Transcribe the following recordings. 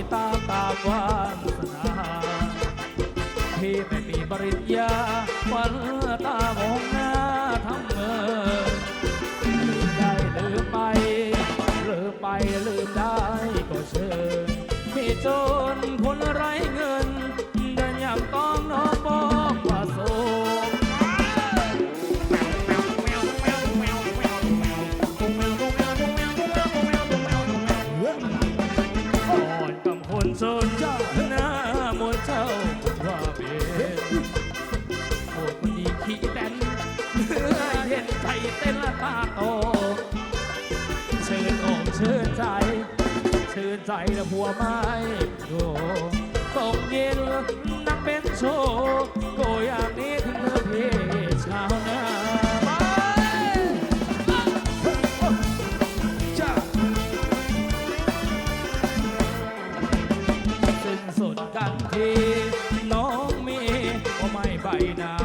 ยตามตามวาสนาพี่ไม่มีปริญญาวันตามองหน้าทำเมินได้ลืมไปลืมไปลืมได้ก็เชิญพี่โจ คนดีขี้แตนเมื่อเห็นใจเต้นละตาโตเชิญอกเชิญใจเชิญใจละผัวไม้โดตกเย็นนักเป็นโชว์ก็อย่างนี้ถึงเธอเพชาวนาไปจ้าสิ้นสุดกันทีน้องมีก็ไม่ใบหนา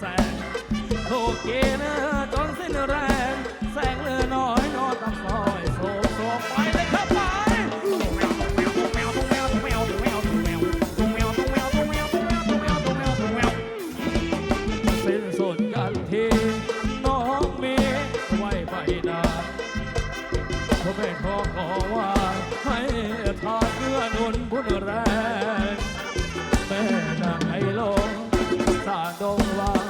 แสงโทเกเนอจนสิ้นแรง แสงเลือน้อยนอนตามซอยโศกโศกไปเลยครับไปสิ้นสุดกันทีน้องมีไว้ไปนาผมม่ขอขอว่า ให้ทาเกื้อนุนบุญแรงแม่นางไอลงสาดงวาง